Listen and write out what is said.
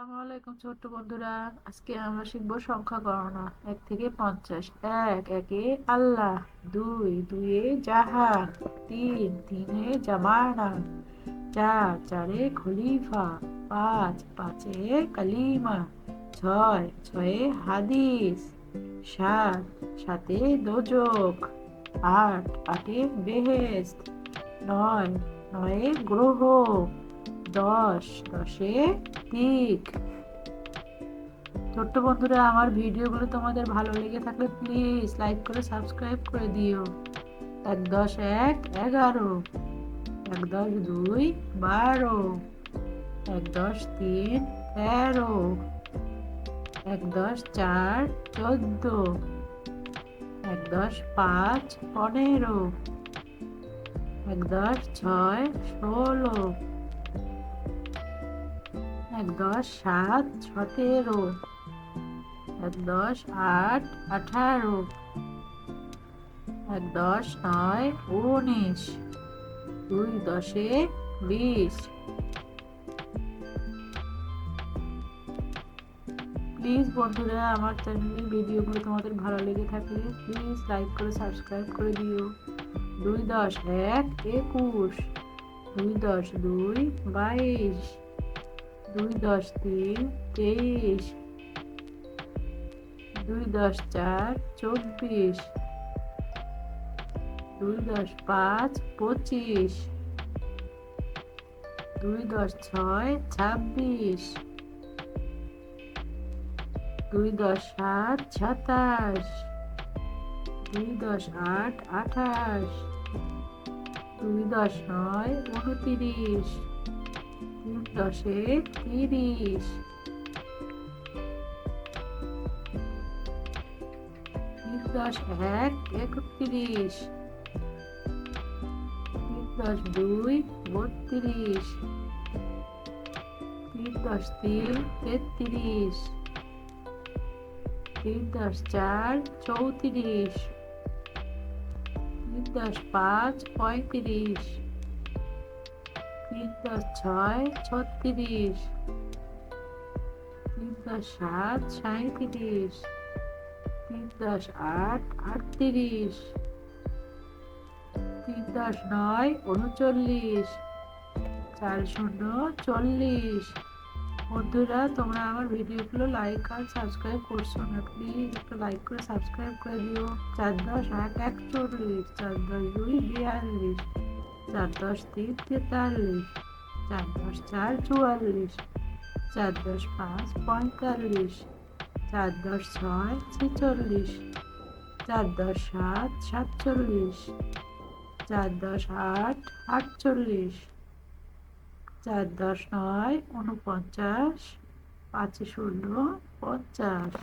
আসসালামু আলাইকুম ছোট্ট বন্ধুরা। আজকে আমরা শিখব সংখ্যা গণনা। এক থেকে পঞ্চাশ। এক, একে আল্লাহ। দুই দুয়ে জাহান। তিন, তিনে জামানা। চার, চারে খলিফা। পাঁচ, পাঁচে কালিমা। ছয়, ছয়ে হাদিস। সাত, সাতে দোজক। আট, আটে বেহেস্ত নয়, নয়ে গ্রহ। দশ, দশে? দিক ছোট্ট বন্ধুরা, আমার ভিডিওগুলো তোমাদের ভালো লেগে থাকলে প্লিজ লাইক করে সাবস্ক্রাইব করে দিও। এক দশ, এক এগারো। এক দশ, দুই, বারো। এক দশ, তিন, তেরো। এক দশ, চার, চোদ্দ। এক দশ, পাঁচ, পনেরো। এক দশ, ছয়, ষোলো। দশ সাত সতেরো, এক দশ আট আঠারো, এক দশ নয় উনিশ, দুই দশে বিশ। প্লিজ বন্ধুরা, আমার চ্যানেলের ভিডিওগুলো তোমাদের ভালো লেগে থাকলে প্লিজ লাইক করে সাবস্ক্রাইব করে দিও। দুই দশ এক একুশ, দুই দশ দুই বাইশ। দুই দশ তিন, তেইশ। দুই দশ চার, চব্বিশ। দুই দশ পাঁচ, পঁচিশ। দুই দশ ছয়, ছাব্বিশ। দুই দশ সাত, সাতাশ। দুই দশ আট, আঠাশ। দুই দশ নয়, উনতিরিশ। দশে তিরিশ। দশ এক, একত্রিশ। দশ দুই, বত্রিশ। তিন দশ তিন, তেত্রিশ। তিন দশ চার, চৌত্রিশ। তিন দশ পাঁচ, পঁয়ত্রিশ। দশ ছয়, ছত্রিশ। তিন দশ সাত সাঁত্রিশ তিন দশ আট, আটত্রিশ। তিন দশ নয়, উনচল্লিশ। চার শূন্য, চল্লিশ। বন্ধুরা, তোমরা আমার ভিডিওগুলো লাইক আর সাবস্ক্রাইব করছ না প্লিজ একটু লাইক করে সাবস্ক্রাইব করে দিও। চার দশ, আট, একচল্লিশ। চার দশ, দুই, বিয়াল্লিশ। চার দশ, তিন, তেতাল্লিশ। চার দশ চার চুয়াল্লিশ, চার দশ পাঁচ পঁয়তাল্লিশ, চার দশ ছয় ছেচল্লিশ, চার দশ সাত সাতচল্লিশ, চার দশ আট আটচল্লিশ, চার দশ নয় উনপঞ্চাশ পাঁচ শূন্য পঞ্চাশ।